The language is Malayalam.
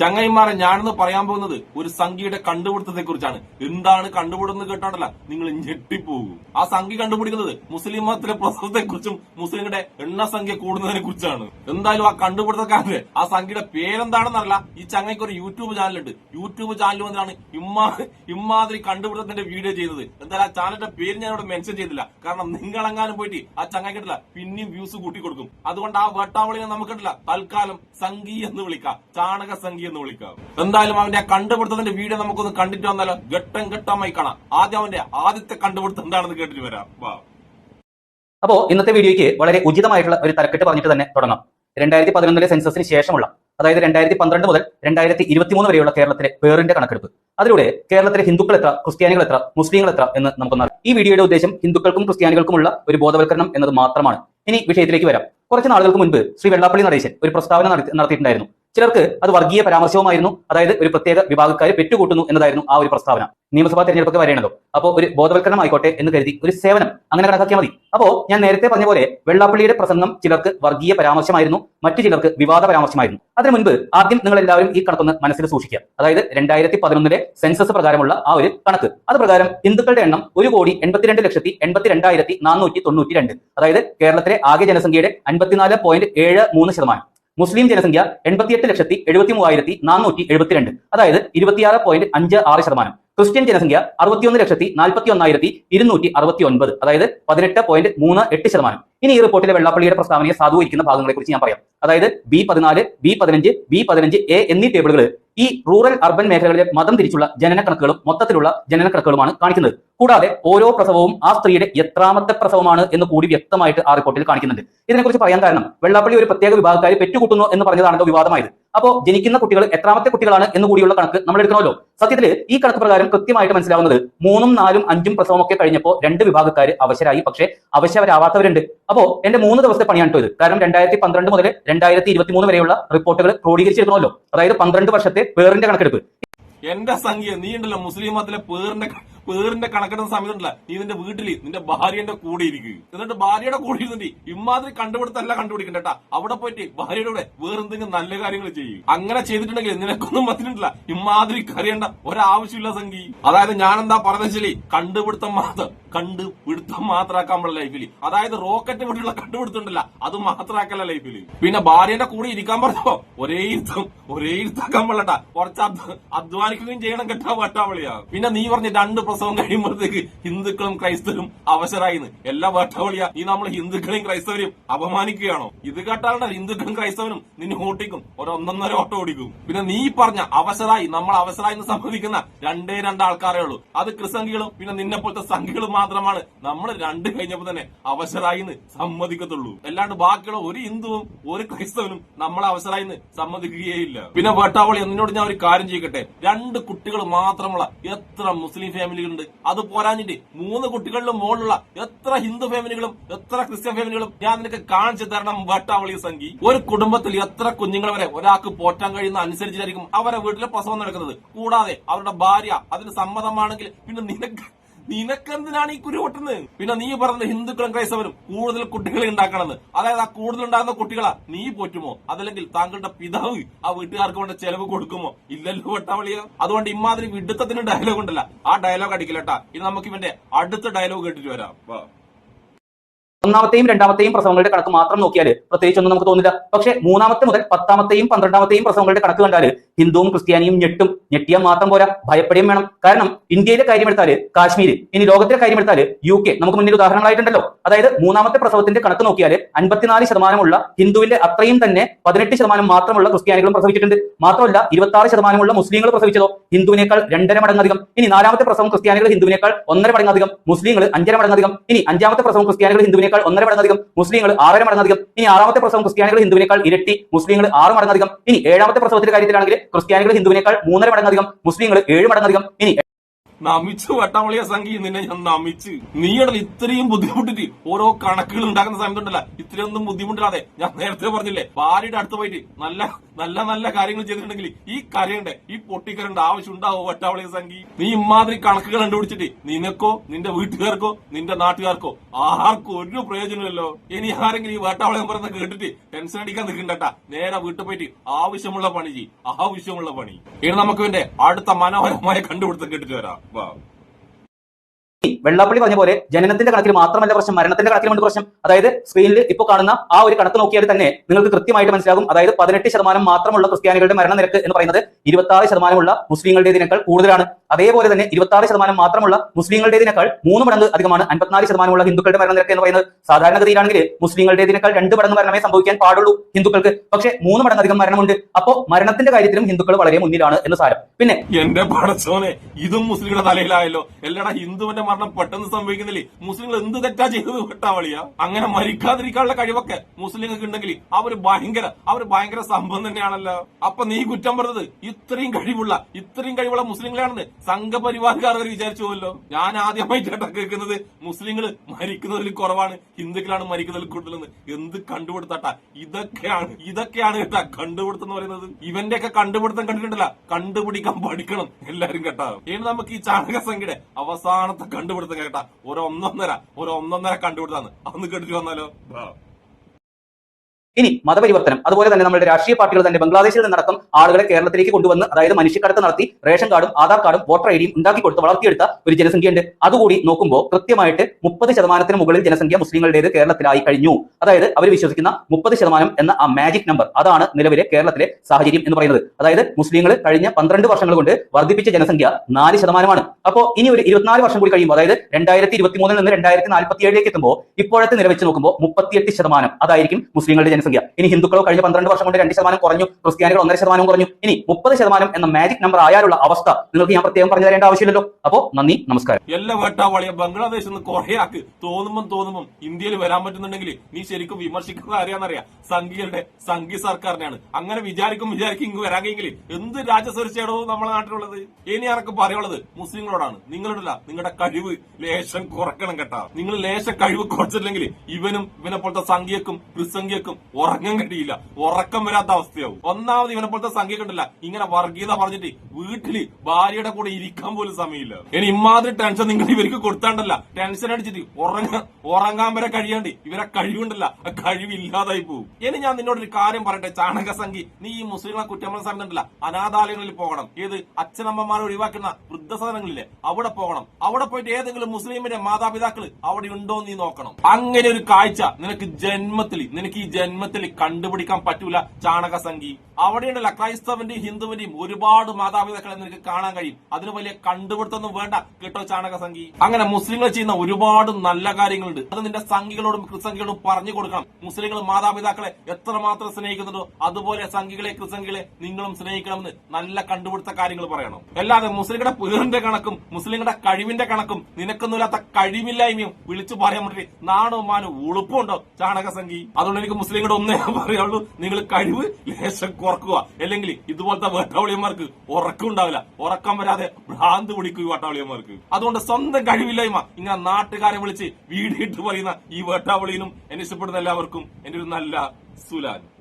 ചങ്ങൈമാരെ ഞാനെന്ന് പറയാൻ പോകുന്നത് ഒരു സംഖ്യയുടെ കണ്ടുപിടുത്തത്തെ കുറിച്ചാണ് എന്താണ് കണ്ടുപിടുന്നത് കേട്ടോണ്ടല്ല നിങ്ങൾ ഞെട്ടിപ്പോകും. ആ സംഖ്യ കണ്ടുപിടിക്കുന്നത് മുസ്ലിം മതത്തിലെ പ്രസവത്തെ കുറിച്ചും മുസ്ലിങ്ങളുടെ എണ്ണസംഖ്യ കൂടുന്നതിനെ കുറിച്ചാണ് എന്തായാലും ആ കണ്ടുപിടുത്തക്കാരന്റെ ആ സംഖ്യയുടെ പേരെന്താണെന്നല്ല ഈ ചങ്ങയ്ക്ക് ഒരു യൂട്യൂബ് ചാനലുണ്ട്. യൂട്യൂബ് ചാനൽ വന്നിട്ടാണ് ഇമ്മാ ഇമ്മാതിരി കണ്ടുപിടുത്തത്തിന്റെ വീഡിയോ ചെയ്തത്. എന്തായാലും ആ ചാനലിന്റെ പേര് ഞാൻ ഇവിടെ മെൻഷൻ ചെയ്തില്ല കാരണം നിങ്ങളെങ്ങാനും പോയിട്ട് ആ ചങ്ങ കിട്ടില്ല പിന്നെയും വ്യൂസ് കൂട്ടി കൊടുക്കും അതുകൊണ്ട് ആ വേട്ടാവളിനെ നമുക്ക് തൽക്കാലം സംഗീ എന്ന് വിളിക്കാം. ചാണക സംഗി എന്ന് വിളിക്കാം. എന്തായാലും അവന്റെ കണ്ടുപിടുത്തത്തിന്റെ വീഡിയോ നമുക്കൊന്ന് കണ്ടിട്ട് വന്നാലോ? ഘട്ടം ഘട്ടമായി കാണാം. ആദ്യം അവന്റെ ആദ്യത്തെ കണ്ടുപിടുത്തം എന്താണെന്ന് കേട്ടിട്ട് വരാം. വാ. അപ്പോ ഇന്നത്തെ വീഡിയോയ്ക്ക് വളരെ ഉചിതമായിട്ടുള്ള ഒരു തലക്കെട്ട് പറഞ്ഞിട്ട് തന്നെ തുടങ്ങാം. രണ്ടായിരത്തി പതിനൊന്നിലെ സെൻസസിന് ശേഷമുള്ള അതായത് രണ്ടായിരത്തി പന്ത്രണ്ട് മുതൽ രണ്ടായിരത്തി ഇരുപത്തിമൂന്ന് വരെയുള്ള കേരളത്തിലെ പേറിന്റെ കണക്കെടുപ്പ്. അതിലൂടെ കേരളത്തിലെ ഹിന്ദുക്കൾ എത്ര ക്രിസ്ത്യാനികൾ എത്ര മുസ്ലിങ്ങൾ എത്ര എന്ന് നമുക്കൊന്നറിയാം ഈ വീഡിയോയുടെ ഉദ്ദേശം ഹിന്ദുക്കൾക്കും ക്രിസ്ത്യാനികൾക്കുമുള്ള ഒരു ബോധവൽക്കരണം എന്നത് മാത്രമാണ്. ഇനി വിഷയത്തിലേക്ക് വരാം. കുറച്ച് നാളുകൾക്ക് മുൻപ് ശ്രീ വെള്ളാപ്പള്ളി നടേശൻ ഒരു പ്രസ്താവന നടത്തി- നടത്തിയിട്ടുണ്ടായിരുന്നു. ചിലർക്ക് അത് വർഗീയ പരാമർശവുമായിരുന്നു. അതായത് ഒരു പ്രത്യേക വിഭാഗക്കാരെ പെറ്റുകൂട്ടുന്നു എന്നതായിരുന്നു ആ ഒരു പ്രസ്താവന. നിയമസഭാ തെരഞ്ഞെടുപ്പൊക്കെ വരെയാണല്ലോ അപ്പോൾ ഒരു ബോധവൽക്കരണം ആയിക്കോട്ടെ എന്ന് കരുതി ഒരു സേവനം അങ്ങനെ കണക്കാക്കിയാൽ മതി. അപ്പോ ഞാൻ നേരത്തെ പറഞ്ഞ പോലെ വെള്ളാപ്പള്ളിയുടെ പ്രസംഗം ചിലർക്ക് വർഗീയ പരാമർശമായിരുന്നു. മറ്റു ചിലർക്ക് വിവാദ പരാമർശമായിരുന്നു. അതിനു മുൻപ് ആദ്യം നിങ്ങൾ എല്ലാവരും ഈ കണക്കൊന്ന് മനസ്സിൽ സൂക്ഷിക്കുക. അതായത് രണ്ടായിരത്തി പതിനൊന്നിലെ സെൻസസ് പ്രകാരമുള്ള ആ ഒരു കണക്ക്. അത് പ്രകാരം ഹിന്ദുക്കളുടെ എണ്ണം ഒരു കോടി എൺപത്തിരണ്ട് ലക്ഷത്തി എൺപത്തി രണ്ടായിരത്തി നാനൂറ്റി തൊണ്ണൂറ്റി രണ്ട്. അതായത് കേരളത്തിലെ ആകെ ജനസംഖ്യയുടെ അൻപത്തിനാല് പോയിന്റ് ഏഴ് മൂന്ന് ശതമാനം. മുസ്ലിം ജനസംഖ്യ എൺപത്തിയെട്ട് ലക്ഷത്തി എഴുപത്തി മൂവായിരത്തി നാനൂറ്റി എഴുപത്തിരണ്ട്. അതായത് ഇരുപത്തിയാറ് പോയിന്റ് അഞ്ച് ആറ് ശതമാനം. ക്രിസ്ത്യൻ ജനസംഖ്യ അറുപത്തിയൊന്ന് ലക്ഷത്തി നാൽപ്പത്തി ഒന്നായിരത്തി ഇരുന്നൂറ്റി അറുപത്തി ഒൻപത് അതായത് പതിനെട്ട് പോയിന്റ് മൂന്ന് എട്ട് ശതമാനം. ഇനി ഈ റിപ്പോർട്ടിലെ വെള്ളാപ്പള്ളിയുടെ പ്രസ്താവനയെ സാധൂകരിക്കുന്ന ഭാഗങ്ങളെ കുറിച്ച് ഞാൻ പറയാം. അതായത് ബി പതിനാല് ബി പതിനഞ്ച് ബി പതിനഞ്ച് എ എന്നീ ടേബിളുകൾ ഈ റൂറൽ അർബൻ മേഖലകളിലെ മതം തിരിച്ചുള്ള ജനന കണക്കുകളും മൊത്തത്തിലുള്ള ജനന കണക്കുകളുമാണ് കാണിക്കുന്നത്. കൂടാതെ ഓരോ പ്രസവവും ആ സ്ത്രീയുടെ എത്രാമത്തെ പ്രസവമാണ് എന്ന് കൂടി വ്യക്തമായിട്ട് ആ റിപ്പോർട്ടിൽ കാണിക്കുന്നുണ്ട്. ഇതിനെക്കുറിച്ച് പറയാൻ കാരണം വെള്ളാപ്പള്ളി ഒരു പ്രത്യേക വിഭാഗക്കാർ പെറ്റുകൂട്ടുന്നു എന്ന് പറഞ്ഞതാണല്ലോ വിവാദമായത്. അപ്പോ ജനിക്കുന്ന കുട്ടികൾ എത്രാമത്തെ കുട്ടികളാണ് എന്ന് കൂടിയുള്ള കണക്ക് നമ്മൾ എടുക്കണമല്ലോ. സത്യത്തിൽ ഈ കണക്ക് പ്രകാരം കൃത്യമായിട്ട് മനസ്സിലാവുന്നത് മൂന്നും നാലും അഞ്ചും പ്രസവമൊക്കെ കഴിഞ്ഞപ്പോൾ രണ്ട് വിഭാഗക്കാർ അവശരായി. പക്ഷേ അവശ്യവരാവാത്തവരുണ്ട് അപ്പോ എന്റെ മൂന്ന് ദിവസത്തെ പണിയാണ് ഇത്. കാരണം രണ്ടായിരത്തി പന്ത്രണ്ട് മുതൽ രണ്ടായിരത്തി ഇരുപത്തി മൂന്ന് വരെയുള്ള റിപ്പോർട്ടുകൾ ക്രോഡീകരിച്ചിരിക്കണമല്ലോ. അതായത് പന്ത്രണ്ട് വർഷത്തെ പേറിന്റെ കണക്കെടുപ്പ്. എന്റെ സംഖ്യ നീ ഉണ്ടല്ലോ മുസ്ലിം മതത്തിലെ പേറിന്റെ പേറിന്റെ കണക്കെടുന്ന സമയത്തുണ്ടല്ല നീ നിന്റെ വീട്ടിൽ നിന്റെ ഭാര്യന്റെ കൂടെ ഇരിക്കുക എന്നിട്ട് ഭാര്യയുടെ കൂടെ ഇരുന്നിട്ട് ഇമാതിരി കണ്ടുപിടുത്തല്ല കണ്ടുപിടിക്കണ്ട അവിടെ പോയിട്ട് ഭാര്യയുടെ കൂടെ വേറെന്തെങ്കിലും നല്ല കാര്യങ്ങൾ ചെയ്യും. അങ്ങനെ ചെയ്തിട്ടുണ്ടെങ്കിൽ നിനക്കൊന്നും പറ്റിട്ടില്ല ഇമാതിരി കറിയേണ്ട ഒരാവശ്യമില്ല സംഖ്യ. അതായത് ഞാൻ എന്താ പറഞ്ഞ വെച്ചാൽ കണ്ടുപിടുത്തം മാത്രം. കണ്ടുപിടുത്തം മാത്രമാക്കാൻ പാടില്ല ലൈഫിൽ അതായത് റോക്കറ്റ് പോലുള്ള കണ്ടുപിടുത്തുണ്ടല്ല അത് മാത്രമാക്കല്ല ലൈഫിൽ പിന്നെ ഭാര്യന്റെ കൂടെ ഇരിക്കാൻ പറഞ്ഞോ? ഒരേ ഇരുത്തം ഒരേ ഇരുത്താക്കാൻ പാടില്ലട്ടാ കുറച്ച് അധ്വാനിക്കുകയും ചെയ്യണം കേട്ടാ വേട്ടാവളിയാ. പിന്നെ നീ പറഞ്ഞ രണ്ട് പ്രസവം കഴിയുമ്പോഴത്തേക്ക് ഹിന്ദുക്കളും ക്രൈസ്തവരും അവസരായിന്ന് എല്ലാ വേട്ടാവളിയാ നീ നമ്മൾ ഹിന്ദുക്കളെയും ക്രൈസ്തവരെയും അപമാനിക്കുകയാണോ? ഇത് കേട്ടാണ് ഹിന്ദുക്കളും ക്രൈസ്തവനും നിന്നെ ഓട്ടിക്കും. ഒരൊന്നൊന്നര ഓട്ടോ ഓട്ടം ഓടിക്കും. പിന്നെ നീ പറഞ്ഞ അവസരായി നമ്മൾ അവസരായി എന്ന് സമ്മതിക്കുന്ന രണ്ടേ രണ്ട് ആൾക്കാരേ ഉള്ളൂ. അത് ക്രിസംഖികളും പിന്നെ നിന്നെ പോലത്തെ സംഖ്യകളും മാത്രമാണ്. നമ്മൾ രണ്ട് കഴിഞ്ഞപ്പോൾ തന്നെ അവസരായിന്ന് സമ്മതിക്കത്തുള്ളൂ. അല്ലാണ്ട് ബാക്കിയുള്ള ഒരു ഹിന്ദുവും ഒരു ക്രൈസ്തവനും നമ്മളെ അവസരായിന്ന് സമ്മതിക്കുകയില്ല പിന്നെ വേട്ടാവളി എന്നോട് ഞാൻ ഒരു കാര്യം ചെയ്യട്ടെ രണ്ട് കുട്ടികൾ മാത്രമുള്ള എത്ര മുസ്ലിം ഫാമിലികളുണ്ട്? അത് പോരാഞ്ഞിട്ട് മൂന്ന് കുട്ടികളിലും മുകളിലുള്ള എത്ര ഹിന്ദു ഫാമിലികളും എത്ര ക്രിസ്ത്യൻ ഫാമിലികളും ഞാൻ നിനക്ക് കാണിച്ചു തരണം വേട്ടാവളി സംഖ്യ ഒരു കുടുംബത്തിൽ എത്ര കുഞ്ഞുങ്ങൾ വരെ ഒരാൾക്ക് പോറ്റാൻ കഴിയുന്ന അനുസരിച്ചായിരിക്കും അവരെ വീട്ടിലെ പ്രസവം നടക്കുന്നത്. കൂടാതെ അവരുടെ ഭാര്യ അതിന് സമ്മതമാണെങ്കിൽ പിന്നെ നിനക്ക് നിനക്കെന്തിനാണ് ഈ കുരു പൊട്ടുന്നത് പിന്നെ നീ പറഞ്ഞ ഹിന്ദുക്കളും ക്രൈസ്തവരും കൂടുതൽ കുട്ടികളെ ഉണ്ടാക്കണമെന്ന്. അതായത് ആ കൂടുതൽ ഉണ്ടാകുന്ന കുട്ടികളാ നീ പോറ്റുമോ? അതല്ലെങ്കിൽ താങ്കളുടെ പിതാവ് ആ വീട്ടുകാർക്ക് വേണ്ട ചെലവ് കൊടുക്കുമോ? ഇല്ലല്ലോ വട്ടാവളിയ അതുകൊണ്ട് ഇമാതിരി വിഡിത്തത്തിന് ഡയലോഗ് ഉണ്ടല്ല. ആ ഡയലോഗ് അടിക്കില്ലട്ടാ ഇനി നമുക്ക് ഇവന്റെ അടുത്ത ഡയലോഗ് കേട്ടിട്ട് വരാം. ഒന്നാമത്തെയും രണ്ടാമത്തെയും പ്രസവങ്ങളുടെ കണക്ക് മാത്രം നോക്കിയാൽ പ്രത്യേകിച്ചൊന്നും നമുക്ക് തോന്നില്ല. പക്ഷേ മൂന്നാമത്തെ മുതൽ പത്താമത്തെയും പന്ത്രണ്ടാമത്തെയും പ്രസവങ്ങളുടെ കണക്ക് കണ്ടാൽ ഹിന്ദുവും ക്രിസ്ത്യാനിയും ഞെട്ടും. ഞെട്ടിയാൽ മാത്രം പോരാ. ഭയപ്പെടുകയും വേണം. കാരണം ഇന്ത്യയിലെ കാര്യമെടുത്താൽ കാശ്മീർ ഇനി ലോകത്തിലെ കാര്യമെടുത്താൽ യു കെ നമുക്ക് മുന്നിൽ ഉദാഹരണങ്ങളായിട്ടുണ്ടല്ലോ. അതായത് മൂന്നാമത്തെ പ്രസവത്തിന്റെ കണക്ക് നോക്കിയാൽ അൻപത്തിനാല് ശതമാനമുള്ള ഹിന്ദുവിന്റെ അത്രയും തന്നെ പതിനെട്ട് ശതമാനം മാത്രമുള്ള ക്രിസ്ത്യാനികളും പ്രസവിച്ചിട്ടുണ്ട്. മാത്രമല്ല ഇരുപത്തി ആറ് ശതമാനമുള്ള മുസ്ലിങ്ങൾ പ്രസവിച്ചതോ? ഹിന്ദുവിനേക്കാൾ രണ്ടര മടങ്ങധികം. ഇനി നാലാമത്തെ പ്രസവം ക്രിസ്ത്യാനികൾ ഹിന്ദുവിനേക്കാൾ ഒന്നര മടങ്ങധികം. മുസ്ലിങ്ങൾ അഞ്ചര മടങ്ങധികം. ഇനി അഞ്ചാമത്തെ പ്രസവം ക്രിസ്ത്യാനികൾ ഹിന്ദുവിനേക്കാൾ ഒന്നര മടങ്ങധികം മുസ്ലിങ്ങൾ ആറര മടങ്ങധികം ഇനി ആറാമത്തെ പ്രസവം ക്രിസ്ത്യാനികൾ ഹിന്ദുവിനേക്കാൾ ഇരട്ടി മുസ്ലിങ്ങൾ ആറ് മടങ്ങധികം ഇനി ഏഴാമത്തെ പ്രസവത്തിന്റെ കാര്യത്തിലാണെങ്കിൽ ക്രിസ്ത്യാനികൾ ഹിന്ദുവിനേക്കാൾ മൂന്നര മടങ്ങധികം മുസ്ലിങ്ങൾ ഏഴ് മടങ്ങധികം ഇനി നമിച്ചു വട്ടാമളിയ സംഖ്യ നിന്നെ ഞാൻ നമിച്ച്. നീയുടെ ഇത്രയും ബുദ്ധിമുട്ടിട്ട് ഓരോ കണക്കുകൾ ഉണ്ടാക്കുന്ന സമയത്തുണ്ടല്ല. ഇത്രയൊന്നും ബുദ്ധിമുട്ടില്ലാതെ ഞാൻ നേരത്തെ പറഞ്ഞില്ലേ ഭാര്യയുടെ അടുത്ത് പോയിട്ട് നല്ല നല്ല നല്ല കാര്യങ്ങൾ ചെയ്തിട്ടുണ്ടെങ്കിൽ ഈ കരയണ്ടേ ഈ പൊട്ടിക്കരണ്ട ആവശ്യം ഉണ്ടാവോ വട്ടവളിയ സംഖ്യ നീ ഇമാതിരി കണക്കുകൾ കണ്ടുപിടിച്ചിട്ട് നിനക്കോ നിന്റെ വീട്ടുകാർക്കോ നിന്റെ നാട്ടുകാർക്കോ ആർക്കും ഒരു പ്രയോജനമില്ലല്ലോ. ഇനി ആരെങ്കിലും ഈ വേട്ടാവളയം പറഞ്ഞ കേട്ടിട്ട് ടെൻഷൻ അടിക്കാൻ നിൽക്കണ്ടട്ടാ. നേരെ വീട്ടിൽ പോയിട്ട് ആവശ്യമുള്ള പണി ചെയ്യും ആവശ്യമുള്ള പണി ഇനി നമുക്ക് വേണ്ടേ അടുത്ത മനോഹരമായ കണ്ടുപിടുത്തം കേട്ടിട്ട് വരാം. വാ വെള്ളാപ്പള്ളി പറഞ്ഞ പോലെ ജനനത്തിന്റെ കണക്കിൽ മാത്രമല്ല പ്രശ്നം മരണത്തിന്റെ കണക്കിലുമുണ്ട് പ്രശ്നം. അതായത് സ്ക്രീനിൽ ഇപ്പോൾ കാണുന്ന ആ ഒരു കണക്ക് നോക്കിയാൽ തന്നെ നിങ്ങൾക്ക് കൃത്യമായിട്ട് മനസ്സിലാകും. അതായത് പതിനെട്ട് ശതമാനം മാത്രമുള്ള ക്രിസ്ത്യാനികളുടെ മരണനിരക്ക് എന്ന് പറയുന്നത് ഇരുപത്തി ശതമാനമുള്ള മുസ്ലിങ്ങളുടേതിനേക്കാൾ കൂടുതലാണ്. അതേപോലെ തന്നെ ഇരുപത്തി ശതമാനം മാത്രമുള്ള മുസ്ലിങ്ങളുടേതിനേക്കാൾ മൂന്ന് മടങ്ങ് അധികമാണ്. അൻപത്തിനാല് ശതമാനമുള്ള ഹിന്ദുക്കളുടെ മരണനിരക്ക് എന്ന് പറയുന്നത് സാധാരണഗതിയിലാണെങ്കിൽ മുസ്ലിങ്ങളുടേതിനേക്കാൾ രണ്ട് മടങ്ങ് മരണമേ സംഭവിക്കാൻ പാടുള്ളൂ ഹിന്ദുക്കൾക്ക്. പക്ഷേ മൂന്ന് മടങ്ങ് അധികം മരണമുണ്ട്. അപ്പോൾ മരണത്തിന്റെ കാര്യത്തിലും ഹിന്ദുക്കൾ വളരെ മുന്നിലാണ് എന്ന് സാരം. പിന്നെ എന്റെ ഇതും മുസ്ലിങ്ങളുടെ തലയിലായല്ലോ. എല്ലാടാ ഹിന്ദുവിന്റെ മരണം പെട്ടെന്ന് സംഭവിക്കുന്നില്ലേ? മുസ്ലിങ്ങൾ എന്ത് തെറ്റാ ചെയ്തത് വെട്ടാവളിയാ അങ്ങനെ മരിക്കാതിരിക്കാനുള്ള കഴിവൊക്കെ മുസ്ലിങ്ങൾക്ക് ഉണ്ടെങ്കിൽ അവർ ഭയങ്കര അവർ ഭയങ്കര സംഭവം തന്നെയാണല്ലോ. അപ്പൊ നീ കുറ്റം പറഞ്ഞത് ഇത്രയും കഴിവുള്ള ഇത്രയും കഴിവുള്ള മുസ്ലിങ്ങളാണെന്ന് സംഘപരിവാർക്കാർ അവർ വിചാരിച്ചു പോലോ ഞാൻ ആദ്യമായിട്ടാണ് കേൾക്കുന്നത് മുസ്ലിങ്ങൾ മരിക്കുന്നതിൽ കുറവാണ് ഹിന്ദുക്കളാണ് മരിക്കുന്നതിൽ കൂടുതലെന്ന്. എന്ത് കണ്ടുപിടുത്തട്ടാ? ഇതൊക്കെയാണ് ഇതൊക്കെയാണ് കേട്ടാ കണ്ടുപിടുത്തം എന്ന് പറയുന്നത്. ഇവന്റെ ഒക്കെ കണ്ടുപിടുത്തം കണ്ടിട്ടുണ്ടല്ല. കണ്ടുപിടിക്കാൻ പഠിക്കണം എല്ലാരും കേട്ടാ. ഇനി നമുക്ക് ഈ ചാണക സംഖ്യയുടെ അവസാനത്തെ കണ്ടുപിടുത്തം കേട്ടാ ഒരു ഒന്നൊന്നര ഒരു ഒന്നൊന്നര കണ്ടുപിടുത്താന്ന് അന്ന് കേട്ടിട്ട് വന്നാലോ. ഇനി മതപരിവർത്തനം. അതുപോലെ തന്നെ നമ്മുടെ രാഷ്ട്രീയ പാർട്ടികൾ തന്നെ ബംഗ്ലാദേശിൽ നിന്നടക്കം ആളുകളെ കേരളത്തിലേക്ക് കൊണ്ടുവന്ന് അതായത് മനുഷ്യക്കടത്ത് നടത്തി റേഷൻ കാർഡും ആധാർ കാർഡും വോട്ടർ ഐ ഡിയും ഉണ്ടാക്കി കൊടുത്ത് വളർത്തിയെടുത്ത ഒരു ജനസംഖ്യയുണ്ട്. അതുകൂടി നോക്കുമ്പോൾ കൃത്യമായിട്ട് മുപ്പത് ശതമാനത്തിന് മുകളിൽ ജനസംഖ്യ മുസ്ലിങ്ങളുടേത് കേരളത്തിലായി കഴിഞ്ഞു. അതായത് അവർ വിശ്വസിക്കുന്ന മുപ്പത് ശതമാനം എന്ന ആ മാജിക് നമ്പർ അതാണ് നിലവിലെ കേരളത്തിലെ സാഹചര്യം എന്ന് പറയുന്നത്. അതായത് മുസ്ലിങ്ങൾ കഴിഞ്ഞ പന്ത്രണ്ട് വർഷങ്ങൾ കൊണ്ട് വർദ്ധിപ്പിച്ച ജനസംഖ്യ നാല് ശതമാനമാണ്. അപ്പോൾ ഇനി ഒരു ഇരുപത്തിനാല് വർഷം കൂടി കഴിയുമ്പോൾ അതായത് രണ്ടായിരത്തി ഇരുപത്തി മൂന്നിൽ നിന്ന് രണ്ടായിരത്തി നാൽപ്പത്തി ഏഴിലേക്ക് എത്തുമ്പോൾ ഇപ്പോഴത്തെ നില വെച്ച് നോക്കുമ്പോൾ മുപ്പത്തിയെട്ട് ശതമാനം അതായിരിക്കും മുസ്ലിങ്ങളുടെ ജനസംഖ്യ ഇനി ഹിന്ദുക്കളോ കഴിഞ്ഞ പന്ത്രണ്ട് വർഷം കൊണ്ട് രണ്ട് ശതമാനം കുറഞ്ഞു ക്രിസ്ത്യാനികൾ ഒന്നര ശതമാനം കുറഞ്ഞു ഇനി മുപ്പത് ശതമാനം എന്ന മാജിക് നമ്പർ ആയാലുള്ള അവസ്ഥ നിങ്ങൾക്ക് ഞാൻ പ്രത്യേകം പറഞ്ഞു തരേണ്ട ആവശ്യമില്ലല്ലോ. അപ്പോ നന്ദി നമസ്കാരം. എല്ലാ വേട്ടാവളിയ ബംഗ്ലാദേശിൽ നിന്ന് കുറെ ആക്ക് തോന്നുമ്പം തോന്നുമ്പം ഇന്ത്യയിൽ വരാൻ പറ്റുന്നുണ്ടെങ്കിൽ നീ ശരിക്കും വിമർശിക്കുന്നത് ആരെയാണെന്നറിയാം സംഘികളുടെ സംഘി സർക്കാരിനെയാണ്. അങ്ങനെ വിചാരിക്കും വിചാരിക്കും ഇങ്ങ് വരാമെങ്കിൽ എന്ത് രാജ്യസുരക്ഷയാണോ നമ്മളെ നാട്ടിലുള്ളത്? ഇനി ആർക്ക് പറയുള്ളത്? മുസ്ലിങ്ങളോടാണ്. നിങ്ങളോടല്ല നിങ്ങളുടെ കഴിവ് ലേശം കുറക്കണം കേട്ടാ. നിങ്ങൾ ലേശം കഴിവ് കുറച്ചില്ലെങ്കിൽ ഇവനും ഇവനെ പോലത്തെ സംഖ്യക്കും ക്രിസംഖ്യക്കും ഉറങ്ങാൻ കഴിയില്ല ഉറക്കം വരാത്ത അവസ്ഥയാവും. ഒന്നാമത് ഇവനെ പോലത്തെ സംഖ്യ കണ്ടില്ല. ഇങ്ങനെ വർഗീയത പറഞ്ഞിട്ട് വീട്ടിൽ ഭാര്യയുടെ കൂടെ ഇരിക്കാൻ പോലും സമയമില്ല. ഇനി ഇമാതിരി ടെൻഷൻ നിങ്ങൾ ഇവർക്ക് കൊടുത്താണ്ടല്ല. ടെൻഷൻ അടിച്ചിട്ട് ഉറങ്ങാൻ ഉറങ്ങാൻ വരെ കഴിയാണ്ട് ഇവരെ കഴിവുണ്ടല്ല. ആ കഴിവില്ലാതായി പോകും ഇനി ഞാൻ നിന്നോട് ഒരു കാര്യം പറയട്ടെ. ചാണക സംഖ്യ. നീ ഈ മുസ്ലിങ്ങളെ കുറ്റമന സമയത്തുണ്ടല്ല അനാഥാലയങ്ങളിൽ പോകണം. ഏത് അച്ഛനമ്മമാരെ ഒഴിവാക്കുന്ന വൃദ്ധസദനങ്ങളില്ലേ? അവിടെ പോകണം. അവിടെ പോയിട്ട് ഏതെങ്കിലും മുസ്ലിമിന്റെ മാതാപിതാക്കൾ അവിടെ ഉണ്ടോ നീ നോക്കണം. അങ്ങനെ ഒരു കാഴ്ച നിനക്ക് ജന്മത്തിൽ നിനക്ക് ഈ ജന്മത്തിൽ കണ്ടുപിടിക്കാൻ പറ്റൂല ചാണക സംഗി അവിടെയുണ്ടല്ല ക്രൈസ്തവന്റെയും ഹിന്ദുവിന്റെയും ഒരുപാട് മാതാപിതാക്കളെ നിനക്ക് കാണാൻ കഴിയും. അതിന് വലിയ കണ്ടുപിടുത്തൊന്നും വേണ്ട കേട്ടോ ചാണക സംഗി അങ്ങനെ മുസ്ലിങ്ങൾ ചെയ്യുന്ന ഒരുപാട് നല്ല കാര്യങ്ങളുണ്ട്. അത് നിന്റെ സംഘികളോടും ക്രിസംഖികളോടും പറഞ്ഞു കൊടുക്കണം. മുസ്ലിങ്ങൾ മാതാപിതാക്കളെ എത്രമാത്രം സ്നേഹിക്കുന്നുണ്ടോ അതുപോലെ സംഘികളെ ക്രിസംഖികളെ നിങ്ങളും സ്നേഹിക്കണമെന്ന് നല്ല കണ്ടുപിടുത്ത കാര്യങ്ങൾ പറയണം. അല്ലാതെ മുസ്ലിങ്ങളുടെ പേരിന്റെ കണക്കും മുസ്ലിങ്ങളുടെ കഴിവിന്റെ കണക്കും നിനക്കൊന്നുമില്ലാത്ത കഴിവില്ലായ്മയും വിളിച്ചു പറയാൻ വേണ്ടി നാണോ മാനോ ഉളുപ്പുണ്ടോ ചാണക സംഗി അതുകൊണ്ട് എനിക്ക് മുസ്ലിങ്ങളുടെ ഒന്നേ പറയുള്ളൂ. നിങ്ങൾ കഴിവ് ലേശം കുറക്കുക. അല്ലെങ്കിൽ ഇതുപോലത്തെ വേട്ടാവളിയന്മാർക്ക് ഉറക്കം ഉണ്ടാവില്ല. ഉറക്കം വരാതെ ഭ്രാന്ത് പിടിക്കും ഈ വേട്ടാവളിയന്മാർക്ക്. അതുകൊണ്ട് സ്വന്തം കഴിവില്ലായ്മ ഇങ്ങനെ നാട്ടുകാരെ വിളിച്ച് വീടിട്ട് പറയുന്ന ഈ വേട്ടാവളിയിലും എന്നെ ഇഷ്ടപ്പെടുന്ന എല്ലാവർക്കും എന്റെ ഒരു നല്ല സുലാൻ.